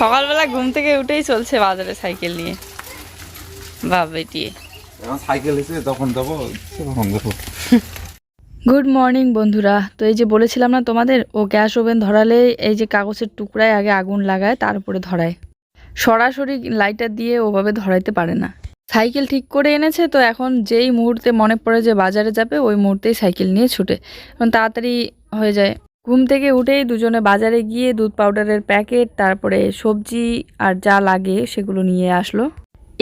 সকালবেলা ঘুম থেকে উঠেই চলছে বাজারে সাইকেল নিয়ে। বাপ বেটিয়ে সাইকেল এসে তখন দেবো তখন দেবো। গুড মর্নিং বন্ধুরা। তো এই যে বলেছিলাম না তোমাদের ও গ্যাস ওভেন ধরালে এই যে কাগজের টুকরায় আগে আগুন লাগায় তারপরে ধরায়। সরাসরি লাইটার দিয়ে ওভাবে ধরাইতে পারে না। সাইকেল ঠিক করে এনেছে তো এখন যেই মুহূর্তে মনে পড়ে যে বাজারে যাবে ওই মুহূর্তেই সাইকেল নিয়ে ছুটে। তাড়াতাড়ি হয়ে যায়। ঘুম থেকে উঠেই দুজনে বাজারে গিয়ে দুধ পাউডারের প্যাকেট, তারপরে সবজি আর যা লাগে সেগুলো নিয়ে আসলো।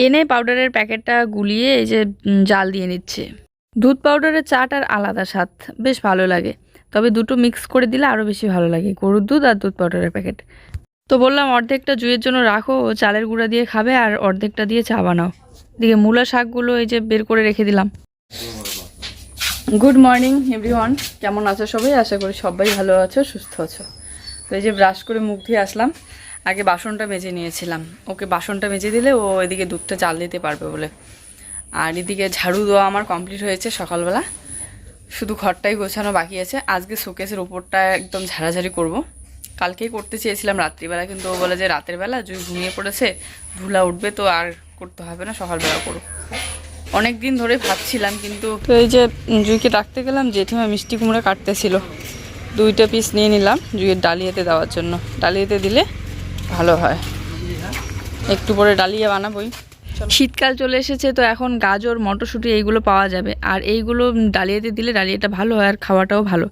এনে পাউডারের প্যাকেটটা গুলিয়ে এই যে জাল দিয়ে নিচ্ছে। দুধ পাউডারের চাটার আলাদা স্বাদ, বেশ ভালো লাগে। তবে দুটো মিক্স করে দিলে আরও বেশি ভালো লাগে, গরুর দুধ আর দুধ পাউডারের প্যাকেট। তো বললাম, অর্ধেকটা জুয়ের জন্য রাখো চালের গুঁড়া দিয়ে খাবে আর অর্ধেকটা দিয়ে চা বানাও। এদিকে মূলা শাকগুলো এই যে বের করে রেখে দিলাম। গুড মর্নিং এভরিওয়ান কেমন আছো সবাই? আশা করি সবাই ভালো আছো, সুস্থ আছো। তো এই যে ব্রাশ করে মুখ ধুয়ে আসলাম, আগে বাসনটা মেজে নিয়েছিলাম। ওকে বাসনটা মেজে দিলে ও এদিকে দুধটা চাল দিতে পারবে বলে। আর এদিকে ঝাড়ু দেওয়া আমার কমপ্লিট হয়েছে সকালবেলা। শুধু ঘরটাই গোছানো বাকি আছে। আজকে শোকেসের উপরটা একদম ঝাড়াঝাড়ি করব। কালকেই করতে চেয়েছিলাম, রাত্রিবেলা, কিন্তু ও বলে যে রাতের বেলা জুই ঘুমিয়ে পড়েছে, ধুলা উঠবে তো আর করতে হবে না, সকালবেলা করো অনেক দিন ধরে ভাবছিলাম কিন্তু তো এই যে জুইকে ডাকতে গেলাম জেঠিমা মিষ্টি কুমড়া কাটতেছিল। দুইটা পিস নিয়ে নিলাম জুইয়ের ডালিয়াতে দেওয়ার জন্য। ডালিয়াতে দিলে ভালো হয়। একটু পরে ডালিয়া বানাবোই। শীতকাল চলে এসেছে তো এখন গাজর মটরশুঁটি এইগুলো পাওয়া যাবে। আর এইগুলো ডালিয়াতে দিলে ডালিয়াটা ভালো হয় আর খাওয়াটাও ভালো।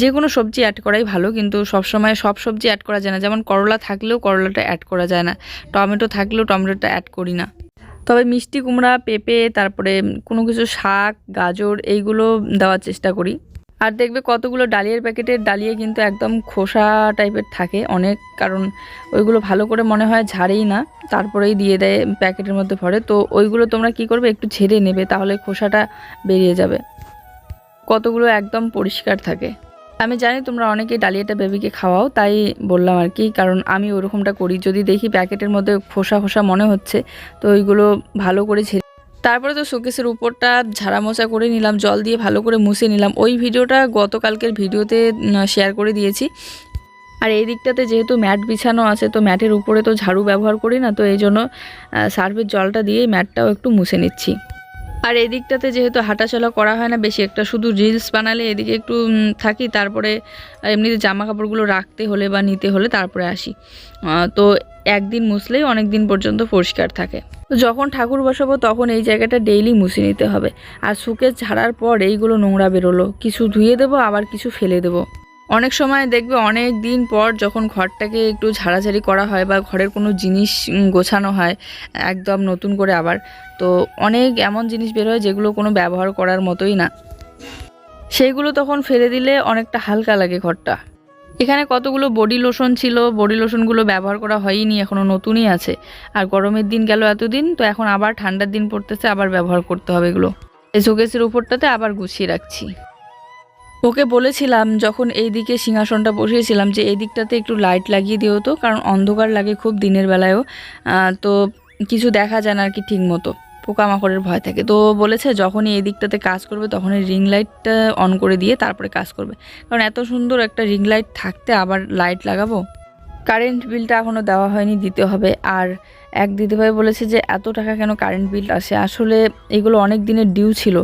যে কোনো সবজি অ্যাড করাই ভালো কিন্তু সবসময় সব সবজি অ্যাড করা যায় না। যেমন করলা থাকলেও করলাটা অ্যাড করা যায় না। টমেটো থাকলেও টমেটোটা অ্যাড করি না। তবে মিষ্টি, কুমড়া, পেঁপে, তারপরে কোনো কিছু শাক, গাজর এইগুলো দেওয়ার চেষ্টা করি। আর দেখবে কতগুলো ডালিয়ার প্যাকেটের ডালিয়া কিন্তু একদম খোসা টাইপের থাকে। অনেক কারণ ওইগুলো ভালো করে মনে হয় ঝাড়েই না, তারপরেই দিয়ে দেয়, প্যাকেটের মধ্যে ভরে। তো ওইগুলো তোমরা কি করবে? একটু ছেড়ে নেবে, তাহলে খোসাটা বেরিয়ে যাবে। কতগুলো একদম পরিষ্কার থাকে। আমি জানি তোমরা অনেকেই ডালিয়াটা বেবিকে খাওয়াও, তাই বললাম আর কি, কারণ আমি ওরকমটা করি। যদি দেখি প্যাকেটের মধ্যে খোসা খোসা মনে হচ্ছে, তো ওইগুলো ভালো করে ছেড়ে তারপরে তো শোকেসের উপরটা ঝাড়া মোছা করে নিলাম, জল দিয়ে ভালো করে মুছে নিলাম। ওই ভিডিওটা গতকালকের ভিডিওতে শেয়ার করে দিয়েছি। আর এই দিকটাতে যেহেতু ম্যাট বিছানো আছে, তো ম্যাটের উপরে তো ঝাড়ু ব্যবহার করি না, তো এই জন্য সার্ফের জলটা দিয়ে ম্যাটটাও একটু মুছে নিচ্ছি। আর এদিকটাতে দিকটাতে যেহেতু হাঁটাচলা করা হয় না বেশি একটা, শুধু রিলস বানালে এদিকে একটু থাকি, তারপরে এমনিতে জামা কাপড়গুলো রাখতে হলে বা নিতে হলে তারপরে আসি। তো একদিন মুছলেই অনেক দিন পর্যন্ত পরিষ্কার থাকে। তো যখন ঠাকুর বসাবো তখন এই জায়গাটা ডেইলি মুছে নিতে হবে। আর শুকে ঝাড়ার পর এইগুলো নোংরা বেরোলো। কিছু ধুয়ে দেবো, আবার কিছু ফেলে দেবো। অনেক সময় দেখবে অনেক দিন পর যখন ঘরটাকে একটু ঝাড়াঝাড়ি করা হয় বা ঘরের কোনো জিনিস গোছানো হয়, একদম নতুন করে আবার, তো অনেক এমন জিনিস বের হয় যেগুলো কোনো ব্যবহার করার মতোই না। সেইগুলো তখন ফেলে দিলে অনেকটা হালকা লাগে ঘরটা। এখানে কতগুলো বডি লোশন ছিল, বডি লোশনগুলো ব্যবহার করা হয়নি এখনও নতুনই আছে। আর গরমের দিন গেল এতদিন, তো এখন আবার ঠান্ডার দিন পড়তেছে, আবার ব্যবহার করতে হবে এগুলো। এই শোকেসের উপরটাতে আবার গুছিয়ে রাখছি। ওকে বলেছিলাম যখন এই দিকে সিংহাসনটা বসিয়েছিলাম যে এই দিকটাতে একটু লাইট লাগিয়ে দিও তো, কারণ অন্ধকার লাগে খুব দিনের বেলায়ও। তো কিছু দেখা যায় না আর কি ঠিক মতো। পোকামাকড়ের ভয় থাকে। তো বলেছে যখনই এই দিকটাতে কাজ করবে তখনই রিং লাইটটা অন করে দিয়ে তারপরে কাজ করবে। কারণ এত সুন্দর একটা রিং লাইট থাকতে আবার লাইট লাগাবো। কারেন্ট বিলটা এখনও দেওয়া হয়নি, দিতে হবে। আর এক দিদিভাই বলেছে যে, এত টাকা কেন কারেন্ট বিল আসে? আসলে এগুলো অনেক দিনের ডিউ ছিল।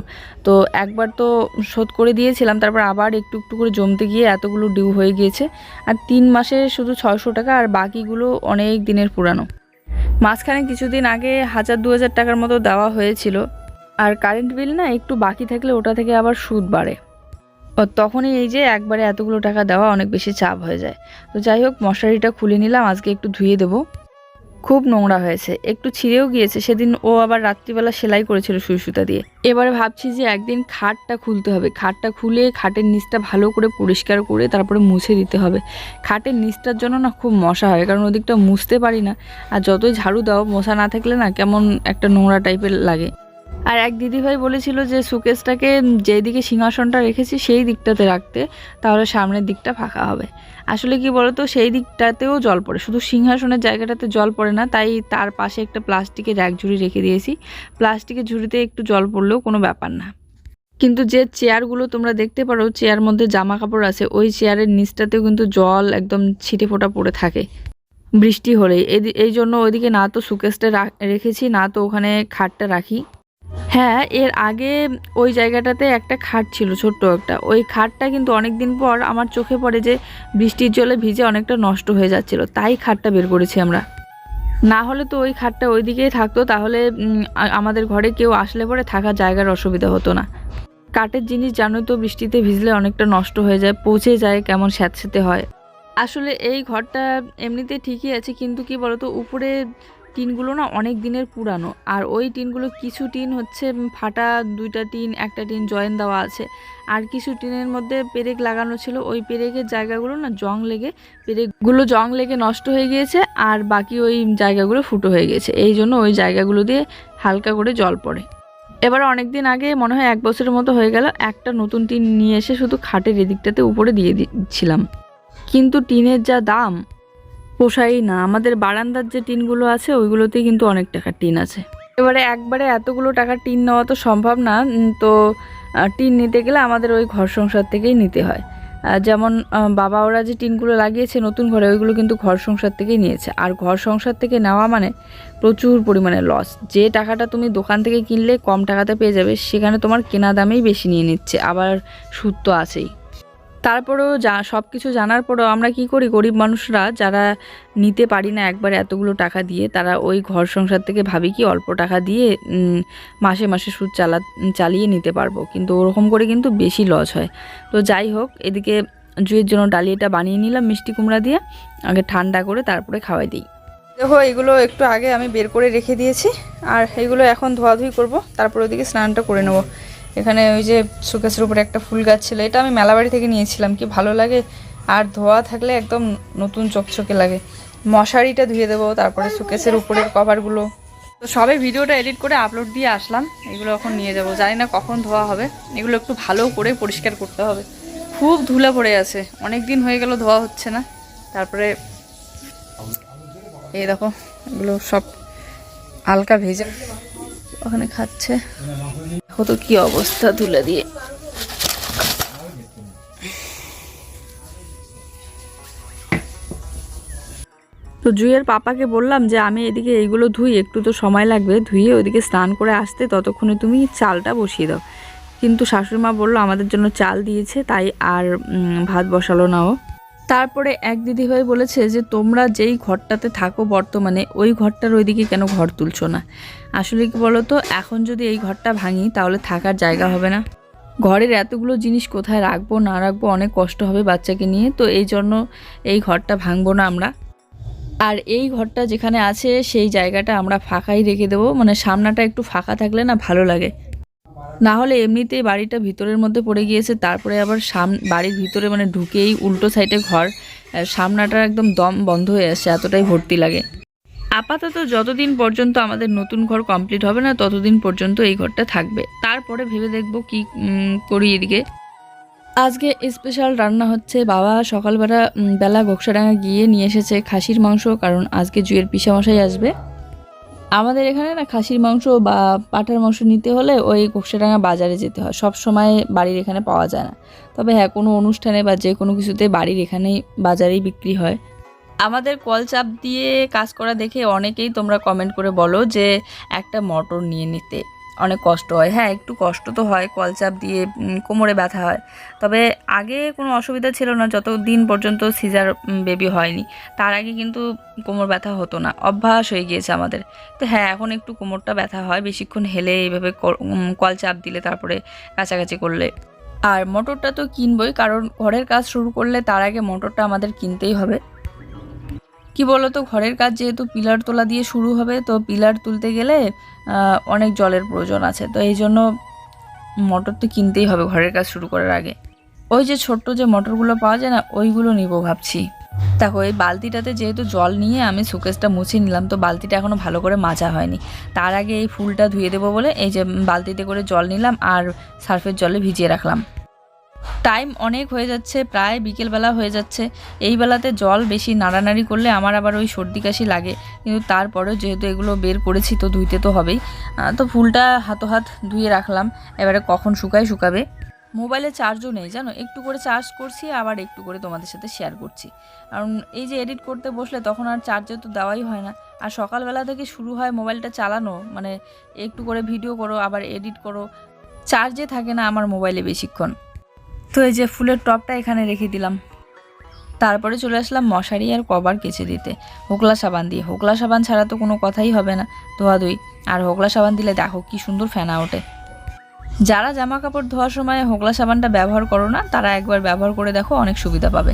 তো একবার তো শোধ করে দিয়েছিলাম, তারপর আবার একটু একটু করে জমতে গিয়ে এতগুলো ডিউ হয়ে গিয়েছে। আর তিন মাসে শুধু ছয়শো টাকা, আর বাকিগুলো অনেক দিনের পুরানো। মাঝখানে কিছুদিন আগে হাজার দু হাজার টাকার মতো দেওয়া হয়েছিল। আর কারেন্ট বিল না একটু বাকি থাকলে ওটা থেকে আবার সুদ বাড়ে। তখনই এই যে একবারে এতগুলো টাকা দেওয়া অনেক বেশি চাপ হয়ে যায়। তো যাই হোক, মশারিটা খুলে নিলাম, আজকে একটু ধুয়ে দেবো। খুব নোংরা হয়েছে। একটু ছিঁড়েও গিয়েছে। সেদিন ও আবার রাত্রিবেলা সেলাই করেছিল সুই সুতা দিয়ে। এবারে ভাবছি যে একদিন খাটটা খুলতে হবে। খাটটা খুলে খাটের নিচটা ভালো করে পরিষ্কার করে তারপরে মুছে দিতে হবে। খাটের নিচটার জন্য না খুব মশা হয়, কারণ ওদিকটা মুছতে পারি না। আর যতই ঝাড়ু দাও, মশা না থাকলে না কেমন একটা নোংরা টাইপের লাগে। আর এক দিদিভাই বলেছিল যে সুকেসটাকে যেদিকে সিংহাসনটা রেখেছি, সেই দিকটাতে রাখতে, তাহলে সামনের দিকটা ফাঁকা হবে। আসলে কি বলতো, সেই দিকটাতেও জল পড়ে। শুধু সিংহাসনের জায়গাটাতে জল পড়ে না, তাই তার পাশে একটা প্লাস্টিকের এক ঝুড়ি রেখে দিয়েছি। প্লাস্টিকের ঝুড়িতে একটু জল পড়লেও কোনো ব্যাপার না। কিন্তু যে চেয়ারগুলো তোমরা দেখতে পারো, চেয়ার মধ্যে জামা কাপড় আছে, ওই চেয়ারের নিচটাতেও কিন্তু জল একদম ছিটে ফোটা পড়ে থাকে। বৃষ্টি হলেই। এই জন্য ওইদিকে না তো সুকেসটা রেখেছি, না তো ওখানে খাটটা রাখি। হ্যাঁ এর আগে ওই জায়গাটাতে একটা খাট ছিল, ছোট্ট একটা। ওই খাটটা কিন্তু অনেক দিন পর আমার চোখে পড়ে যে বৃষ্টির জলে ভিজে অনেকটা নষ্ট হয়ে যাচ্ছিল, তাই খাটটা বের করেছি আমরা। না হলে তো ওই খাটটা ওই দিকেই থাকতো, তাহলে আমাদের ঘরে কেউ আসলে পরে থাকার জায়গার অসুবিধা হতো না। কাঠের জিনিস জানোই তো বৃষ্টিতে ভিজলে অনেকটা নষ্ট হয়ে যায়, পচে যায়, কেমন স্যাঁতস্যাঁতে হয়। আসলে এই ঘরটা এমনিতে ঠিকই আছে, কিন্তু কি বলতো, উপরে টিনগুলো না অনেক দিনের পুরানো। আর ওই টিনগুলো কিছু টিন হচ্ছে ফাটা দুইটা টিন, একটা টিন জয়েন দেওয়া আছে। আর কিছু টিনের মধ্যে পেরেক লাগানো ছিল। ওই পেরেকের জায়গাগুলো না জং লেগে, পেরেকগুলো জং লেগে নষ্ট হয়ে গিয়েছে আর বাকি ওই জায়গাগুলো ফুটো হয়ে গেছে এই জন্য ওই জায়গাগুলো দিয়ে হালকা করে জল পড়ে। এবার অনেক দিন আগে মনে হয় এক বছরের মতো হয়ে গেল, একটা নতুন টিন নিয়ে এসে শুধু খাটের এদিকটাতে উপরে দিয়ে দিচ্ছিলাম। কিন্তু টিনের যা দাম পোষাই না। আমাদের বারান্দার যে টিনগুলো আছে, ওইগুলোতেই কিন্তু অনেক টাকার টিন আছে। এবারে একবারে এতগুলো টাকার টিন নেওয়া তো সম্ভব না। তো টিন নিতে গেলে আমাদের ওই ঘর সংসার থেকেই নিতে হয়। যেমন বাবা ওরা যে টিনগুলো লাগিয়েছে নতুন ঘরে, ওইগুলো কিন্তু ঘর সংসার থেকেই নিয়েছে। আর ঘর সংসার থেকে নেওয়া মানে প্রচুর পরিমাণে লস যে টাকাটা তুমি দোকান থেকে কিনলে কম টাকাতে পেয়ে যাবে, সেখানে তোমার কেনা দামেই বেশি নিয়ে নিচ্ছে। আবার সুদ তো আছেই। তারপরেও যা সব কিছু জানার পরেও আমরা কি করি? গরিব মানুষরা যারা নিতে পারি না একবার এতগুলো টাকা দিয়ে, তারা ওই ঘর সংসার থেকে ভাবি কি অল্প টাকা দিয়ে মাসে মাসে সুদ চালা, চালিয়ে নিতে পারব। কিন্তু ওরকম করে কিন্তু বেশি লস হয়। তো যাই হোক, এদিকে জুয়ের জন্য ডালিয়াটা বানিয়ে নিলাম মিষ্টি কুমড়া দিয়ে। আগে ঠান্ডা করে তারপরে খাওয়াই দিই। দেখো, এগুলো একটু আগে আমি বের করে রেখে দিয়েছি। আর এগুলো এখন ধোয়াধুয়ি করব। তারপর ওদিকে স্নানটা করে নেব। এখানে ওই যে সুকেশের উপরে একটা ফুল গাছ ছিল, এটা আমি মেলাবাড়ি থেকে নিয়েছিলাম, কি ভালো লাগে? আর ধোয়া থাকলে একদম নতুন চকচকে লাগে। মশারিটা ধুয়ে দেবো, তারপরে সুকেশের উপরের কভারগুলো। তো সবে ভিডিওটা এডিট করে আপলোড দিয়ে আসলাম, এগুলো এখন নিয়ে যাব। জানি না কখন ধোয়া হবে, এগুলো একটু ভালো করে পরিষ্কার করতে হবে। খুব ধুলা পড়ে আছে অনেক দিন হয়ে গেল ধোয়া হচ্ছে না। তারপরে এই দেখো, এগুলো সব হালকা ভেজা ওখানে খাচ্ছে। দেখো তো কি অবস্থা তুলে দিয়ে। তো জুইয়ের পাপাকে বললাম যে, আমি এদিকে এইগুলো ধুই, একটু তো সময় লাগবে। ধুয়ে ওইদিকে স্নান করে আসতে, ততক্ষণে তুমি চালটা বসিয়ে দাও। কিন্তু শাশুড়ি মা বলল, আমাদের জন্য চাল দিয়েছে, তাই আর ভাত বসালো না ও। তারপরে এক দিদিভাই বলেছে যে, তোমরা যেই ঘরটাতে থাকো বর্তমানে, ওই ঘরটার ওইদিকে কেন ঘর তুলছো না? আসলে কি বলো তো এখন যদি এই ঘরটা ভাঙি, তাহলে থাকার জায়গা হবে না। ঘরের এতগুলো জিনিস কোথায় রাখব, না রাখব, অনেক কষ্ট হবে বাচ্চাকে নিয়ে, তো এই জন্য এই ঘরটা ভাঙবো না আমরা। আর এই ঘরটা যেখানে আছে, সেই জায়গাটা আমরা ফাঁকাই রেখে দেবো মানে সামনাটা একটু ফাঁকা থাকলে না ভালো লাগে। না হলে এমনিতেই বাড়িটা ভিতরের মধ্যে পড়ে গিয়েছে, তারপরে আবার সাম, বাড়ির ভিতরে মানে ঢুকেই উল্টো সাইডে ঘর সামনাটা একদম দম বন্ধ হয়ে আসছে, এতটাই ভর্তি লাগে। আপাতত যতদিন পর্যন্ত আমাদের নতুন ঘর কমপ্লিট হবে না, ততদিন পর্যন্ত এই ঘরটা থাকবে। তারপরে ভেবে দেখব কি করি এদিকে। আজকে স্পেশাল রান্না হচ্ছে, বাবা সকালবেলা বেলা গোকসাডাঙ্গা গিয়ে নিয়ে এসেছে খাসির মাংস, কারণ আজকে জুয়ের পিসামশাই আসবে। আমাদের এখানে না খাসির মাংস বা পাঠার মাংস নিতে হলে ওই গোকসাডাঙ্গা বাজারে যেতে হয়। সব সময় বাড়ির এখানে পাওয়া যায় না। তবে হ্যাঁ কোনো অনুষ্ঠানে বা যে কোনো কিছুতে বাড়ির এখানেই বাজারেই বিক্রি হয়। আমাদের কল চাপ দিয়ে কাজ করা দেখে অনেকেই তোমরা কমেন্ট করে বলো যে একটা মটর নিয়ে নিতে। অনেক কষ্ট হয়। হ্যাঁ একটু কষ্ট তো হয় কলচাপ দিয়ে কোমরে ব্যথা হয়। তবে আগে কোনো অসুবিধা ছিল না যত দিন পর্যন্ত সিজার বেবি হয়নি তার আগে কিন্তু কোমর ব্যথা হতো না। অভ্যাস হয়ে গিয়েছে আমাদের। তো হ্যাঁ এখন একটু কোমরটা ব্যথা হয় বেশিক্ষণ হেলে এইভাবে ক- উম, কল চাপ দিলে তারপরে কাছাকাছি করলে। আর মোটরটা তো কিনবই কারণ ঘরের কাজ শুরু করলে তার আগে মোটরটা আমাদের কিনতেই হবে। কি বলতো, ঘরের কাজ যেহেতু পিলার তোলা দিয়ে শুরু হবে, তো পিলার তুলতে গেলে অনেক জলের প্রয়োজন আছে। তো এই জন্য মোটর তো কিনতেই হবে, ঘরের কাজ শুরু করার আগে। ওই যে ছোট্ট যে মোটরগুলো পাওয়া যায় না, ওইগুলো নিব ভাবছি। দেখো, এই বালতিটাতে যেহেতু জল নিয়ে আমি সুকেসটা মুছে নিলাম, তো বালতিটা এখনও ভালো করে মাজা হয়নি। তার আগে এই ফুলটা ধুয়ে দেবো বলে, এই যে বালতিতে করে জল নিলাম আর সার্ফের জলে ভিজিয়ে রাখলাম। টাইম অনেক হয়ে যাচ্ছে, প্রায় বিকেলবেলা হয়ে যাচ্ছে। এই বেলাতে জল বেশি নাড়ানাড়ি করলে আমার আবার ওই সর্দি কাশি লাগে। কিন্তু তারপরেও যেহেতু এগুলো বের করেছি, তো ধুইতে তো হবেই। তো ফুলটা হাতো হাত ধুয়ে রাখলাম। এবারে কখন শুকায়, শুকাবে? মোবাইলে চার্জও নেই, জানো? একটু করে চার্জ করছি, আবার একটু করে তোমাদের সাথে শেয়ার করছি। কারণ এই যে এডিট করতে বসলে তখন আর চার্জে তো দেওয়াই হয় না। আর সকালবেলা থেকে শুরু হয় মোবাইলটা চালানো। মানে একটু করে ভিডিও করো, আবার এডিট করো। চার্জে থাকে না আমার মোবাইলে বেশিক্ষণ। তো এই যে ফুলের টপটা এখানে রেখে দিলাম। তারপরে চলে আসলাম মশারি আর কভার কেচে দিতে। হোকলা সাবান দিয়ে। হোকলা সাবান ছাড়া তো কোনো কথাই হবে না। ধোয়াধুই আর হোকলা সাবান দিলে দেখো কি সুন্দর ফেনা ওঠে। যারা জামা কাপড় ধোয়ার সময় হোকলা সাবানটা ব্যবহার করো না, তারা একবার ব্যবহার করে দেখো, অনেক সুবিধা পাবে।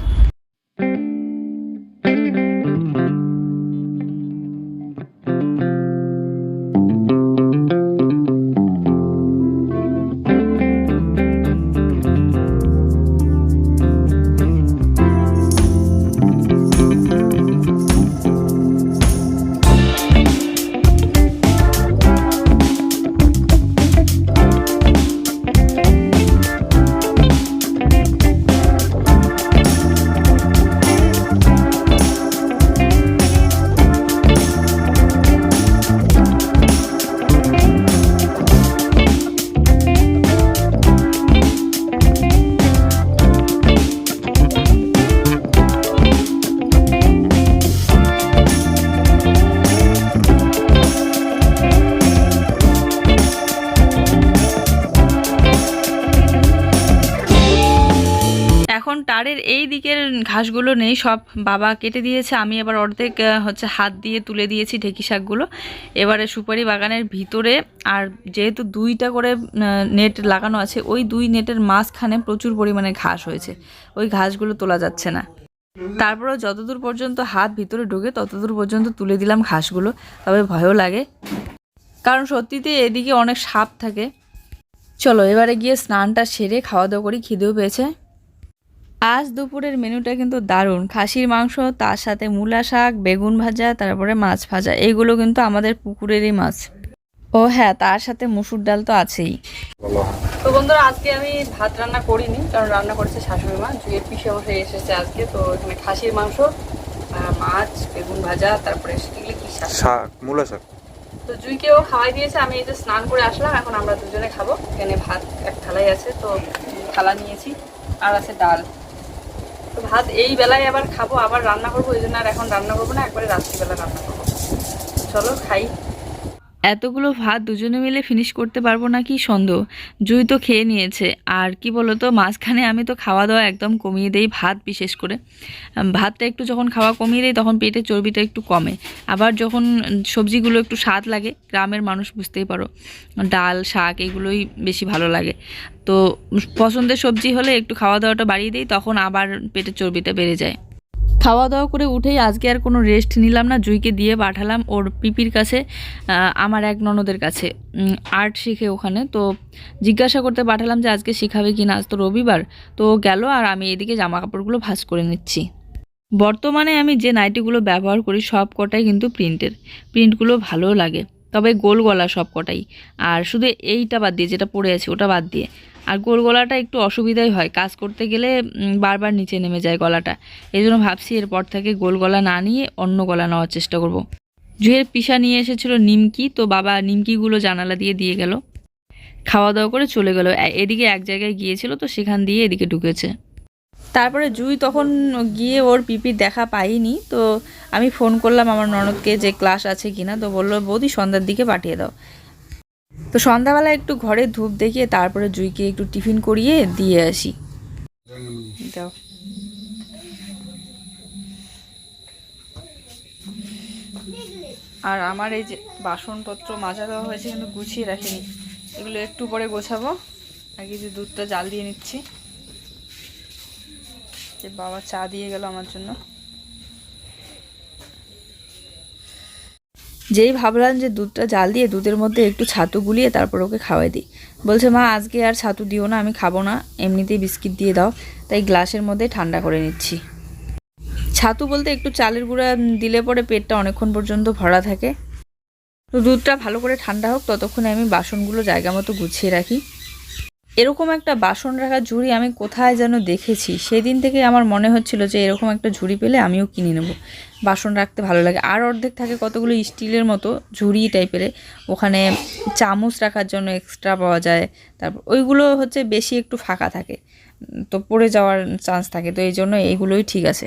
ঘাসগুলো নেই, সব বাবা কেটে দিয়েছে। আমি এবার অর্ধেক হচ্ছে হাত দিয়ে তুলে দিয়েছি ঢেকি শাকগুলো। এবারে সুপারি বাগানের ভিতরে আর যেহেতু দুইটা করে নেট লাগানো আছে, ওই দুই নেটের মাঝখানে প্রচুর পরিমাণে ঘাস হয়েছে। ওই ঘাসগুলো তোলা যাচ্ছে না। তারপরেও যতদূর পর্যন্ত হাত ভিতরে ঢোকে, ততদূর পর্যন্ত তুলে দিলাম ঘাসগুলো। তবে ভয়ও লাগে। কারণ সত্যিতে এদিকে অনেক সাপ থাকে। চলো, এবারে গিয়ে স্নানটা সেরে খাওয়া দাওয়া করি, খিদেও পেয়েছে। আজ দুপুরের মেনুটা কিন্তু দারুণ। খাসির মাংস তার সাথে মূলা শাক বেগুন ভাজা তারপরে মাছ ভাজা। এগুলো কিন্তু আমাদের পুকুরেরই মাছ। ও হ্যাঁ তার সাথে মুসুর ডাল তো আছেই। তো বন্ধুরা আজকে আমি ভাত রান্না করিনি কারণ রান্না করেছে শাশুড়ি মা। জুয়ের পিসে মশাই এসেছে আজকে তো এখানে খাসির মাংস মাছ বেগুন ভাজা তারপরে এগুলো কি শাক? শাক মূলা শাক। তো জুইকেও খাওয়াই দিয়েছে আমি এই যে স্নান করে আসলাম এখন আমরা দুজনে খাব। এখানে ভাত এক থালাই আছে তো থালা নিয়েছি আর আছে ডাল। ভাত এই বেলায় আবার খাব, আবার রান্না করব, ওই জন্য আর এখন রান্না করব না, একবারে রাত্রিবেলা রান্না করব। চলো, খাই। এতগুলো ভাত দুজনে মিলে ফিনিশ করতে পারব না কি সন্দেহ। জুই তো খেয়ে নিয়েছে। আর কি বলো তো মাঝখানে আমি তো খাওয়া দাওয়া একদম কমিয়ে দেই ভাত বিশেষ করে। ভাতটা একটু যখন খাওয়া কমিয়ে দেয় তখন পেটের চর্বিটা একটু কমে। আবার যখন সবজিগুলো একটু স্বাদ লাগে, গ্রামের মানুষ বুঝতেই পারো, ডাল, শাক এগুলোই বেশি ভালো লাগে। তো পছন্দের সবজি হলে একটু খাওয়া দাওয়াটা বাড়িয়ে দিই, তখন আবার পেটের চর্বিটা বেড়ে যায়। খাওয়া দাওয়া করে উঠেই আজকে আর কোনো রেস্ট নিলাম না। জুইকে দিয়ে পাঠালাম ওর পিপির কাছে আমার এক ননদের কাছে। আর্ট শিখে ওখানে। তো জিজ্ঞাসা করতে পাঠালাম যে আজকে শিখাবে কি না আজ তো রবিবার। তো গেল আর আমি এদিকে জামা কাপড়গুলো ভাঁজ করে নিচ্ছি। বর্তমানে আমি যে নাইটিগুলো ব্যবহার করি সব কটাই কিন্তু প্রিন্টের প্রিন্টগুলো ভালো লাগে। তবে গোল গলা সব কটাই আর শুধু এইটা বাদ দিয়ে, যেটা পড়ে আছে ওটা বাদ দিয়ে। আর গোল গলাটা একটু অসুবিধাই হয়। কাজ করতে গেলে বারবার নিচে নেমে যায় গলাটা। এই জন্য ভাবছি এরপর থেকে গোল গলা না নিয়ে অন্য গলা নেওয়ার চেষ্টা করব। জুয়ের পিসা নিয়ে এসেছিল নিমকি, তো বাবা নিমকিগুলো জানালা দিয়ে দিয়ে গেল। খাওয়া দাওয়া করে চলে গেল। এদিকে এক জায়গায় গিয়েছিল, তো সেখান দিয়ে এদিকে ঢুকেছে। তারপরে জুই তখন গিয়ে ওর পিপির দেখা পাইনি, তো আমি ফোন করলাম আমার ননদকে যে ক্লাস আছে কিনা, তো বলল, বৌদি, সন্ধ্যার দিকে পাঠিয়ে দাও। তো সন্ধ্যাবেলা একটু ঘরে ধূপ দেখিয়ে তারপরে জুইকে একটু টিফিন করিয়ে দিয়ে আসি। দাও। আর আমার এই যে বাসনপত্র মাজা দেওয়া হয়েছে কিন্তু গুছিয়ে রাখিনি। এগুলো একটু পরে গোছাবো। আগে যে দুধটা জাল দিয়ে নিচ্ছি। যে বাবা চা দিয়ে গেল আমার জন্য। যেই ভাবলাম যে দুধটা জাল দিয়ে দুধের মধ্যে একটু ছাতু গুলিয়ে তারপর ওকে খাওয়াই দিই। বলছে, মা, আজকে আর ছাতু দিও না, আমি খাব না। এমনিতেই বিস্কিট দিয়ে দাও। তাই গ্লাসের মধ্যে ঠান্ডা করে নিচ্ছি। ছাতু বলতে একটু চালের গুঁড়া দিলে পরে পেটটা অনেকক্ষণ পর্যন্ত ভরা থাকে। তো দুধটা ভালো করে ঠান্ডা হোক, ততক্ষণে আমি বাসনগুলো জায়গা মতো গুছিয়ে রাখি। এরকম একটা বাসন রাখার ঝুড়ি আমি কোথায় যেন দেখেছি। সেদিন থেকে আমার মনে হচ্ছিল যে এরকম একটা ঝুড়ি পেলে আমিও কিনে নেব। বাসন রাখতে ভালো লাগে। আর অর্ধেক থাকে কতগুলো স্টিলের মতো ঝুড়ি টাইপের। ওখানে চামচ রাখার জন্য এক্সট্রা পাওয়া যায়। তারপর ওইগুলো হচ্ছে বেশি একটু ফাঁকা থাকে। তো পড়ে যাওয়ার চান্স থাকে। তো এই জন্য এইগুলোই ঠিক আছে।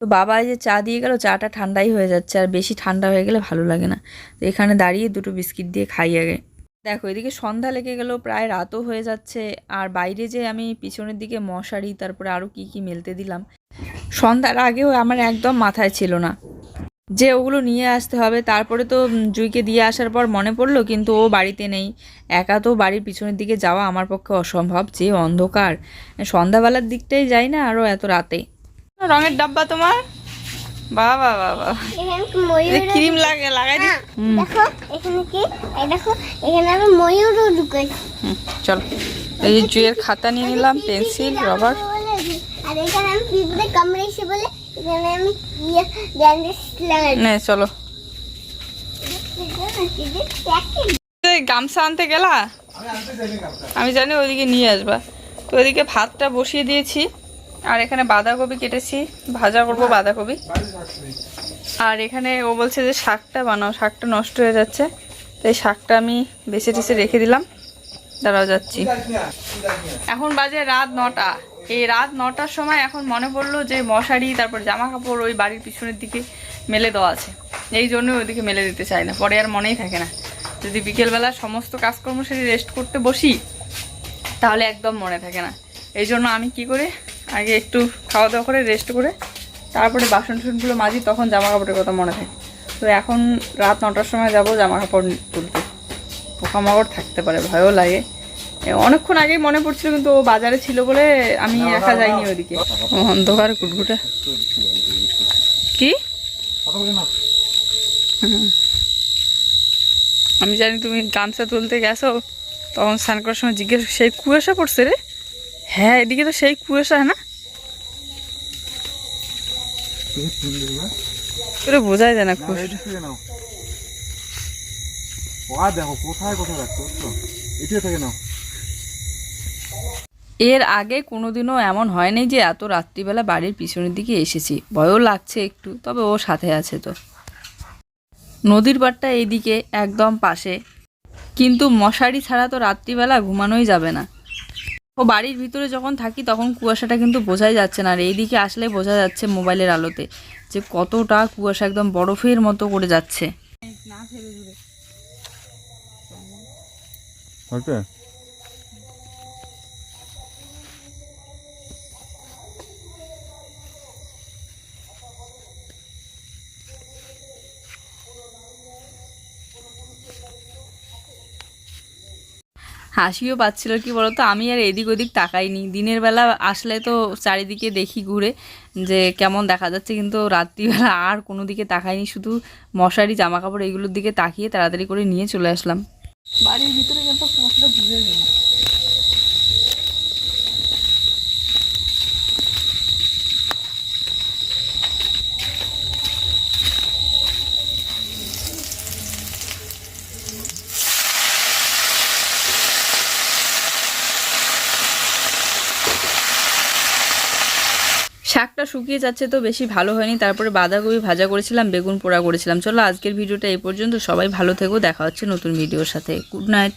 তো বাবা যে চা দিয়ে গেল, চাটা ঠান্ডাই হয়ে যাচ্ছে। আর বেশি ঠান্ডা হয়ে গেলে ভালো লাগে না। তো এখানে দাঁড়িয়ে দুটো বিস্কিট দিয়ে খাই আগে। দেখো, এদিকে সন্ধ্যা লেগে গেল, প্রায় রাতও হয়ে যাচ্ছে। আর বাইরে যে আমি পিছনের দিকে মশারি, তারপরে আরও কি কি মেলতে দিলাম। সন্ধ্যার আগেও আমার একদম মাথায় ছিল না। যে ওগুলো নিয়ে আসতে হবে, তারপরে তো জুইকে দিয়ে আসার পর মনে পড়ল, কিন্তু ও বাড়িতে নেই। একা তো বাড়ির পিছনের দিকে যাওয়া আমার পক্ষে অসম্ভব, যে অন্ধকার। সন্ধ্যাবেলার দিকটাই যাই না আরও এত রাতে। রঙের ডাব্বা তোমার? বাবা বাবা। ক্রিম লাগে লাগাই দি দেখো এখানে কি? এই দেখো এখানে আমি ময়ূরও হুম, চলো। এই যে জুয়ের খাতা নিয়ে নিলাম পেন্সিল রবার। আর এখানে আমি পিঁপড়ে কামড়েছি বলে এখানে আমি ইয়ে ব্যান্ডেজ লাগাই নে চলো। গামছা আনতে গেলা? আমি জানি ওইদিকে নিয়ে আসবা। তো ওইদিকে ভাতটা বসিয়ে দিয়েছি। আর এখানে বাঁধাকপি কেটেছি, ভাজা করব বাঁধাকপি। আর এখানে ও বলছে যে শাকটা বানাও, শাকটা নষ্ট হয়ে যাচ্ছে, তাই শাকটা আমি বেছে টেছে রেখে দিলাম। দাঁড়াও যাচ্ছি। এখন বাজে রাত নটা। এই রাত নটার সময় এখন মনে পড়ল যে মশারি, তারপর জামা কাপড় ওই বাড়ির পিছনের দিকে মেলে দেওয়া আছে। এই জন্য ওইদিকে মেলে দিতে চাই না, পরে আর মনেই থাকে না। যদি বিকেলবেলা সমস্ত কাজকর্ম সেরে রেস্ট করতে বসি, তাহলে একদম মনে থাকে না। এই জন্য আমি কি করে আগে একটু খাওয়া দাওয়া করে রেস্ট করে তারপরে বাসন টাসনগুলো মাজি তখন জামা কাপড়ের কথা মনে থাকে। তো এখন রাত নটার সময় যাব জামা কাপড় তুলতে। পোকামাকড় থাকতে পারে ভয়ও লাগে। অনেকক্ষণ আগেই মনে পড়ছিল কিন্তু ও বাজারে ছিল বলে আমি রাখা যায়নি ওইদিকে। ও, অন্ধকার কুটকুটা। কি। আমি জানি তুমি গামছা তুলতে গেছো তখন স্নান করার সময় জিজ্ঞেস সেই কুয়াশা পড়ছে রে? হ্যাঁ এদিকে তো সেই কুয়াশা না? তোরে বোঝাই যায় না কুয়াশা। দেখো কোথায় কোথায় রাখছো এটা থেকে নাও। এর আগে কোনোদিনও এমন হয়নি যে এত রাত্রিবেলা বাড়ির পিছনের দিকে এসেছি। ভয়ও লাগছে একটু তবে ও সাথে আছে তো। নদীর পাড়টা এইদিকে একদম পাশে। কিন্তু মশারি ছাড়া তো রাত্রিবেলা ঘুমানোই যাবে না। ও বাড়ির ভিতরে যখন থাকি তখন কুয়াশাটা কিন্তু বোঝাই যাচ্ছে না। আর এইদিকে আসলে বোঝা যাচ্ছে মোবাইলের আলোতে যে কতটা কুয়াশা একদম বরফের মতো করে যাচ্ছে। হয়েছে হাসিও পাচ্ছিল কি বলতো? আমি আর এদিক ওদিক তাকাইনি। দিনের বেলা আসলে তো চারিদিকে দেখি ঘুরে যে কেমন দেখা যাচ্ছে, কিন্তু রাত্রিবেলা আর কোনো দিকে তাকাইনি। শুধু মশারি জামা কাপড় এগুলোর দিকে তাকিয়ে তাড়াতাড়ি করে নিয়ে চলে আসলাম। বাড়ির ভিতরে কিন্তু ঘুরে গেল শাকটা শুকিয়ে যাচ্ছে তো বেশি ভালো হয়নি। তারপরে বাঁধাকপি ভাজা করেছিলাম, বেগুন পোড়া করেছিলাম। চলো আজকের ভিডিওটা এই পর্যন্ত। সবাই ভালো থেকো। দেখা হচ্ছে নতুন ভিডিওর সাথে। Good night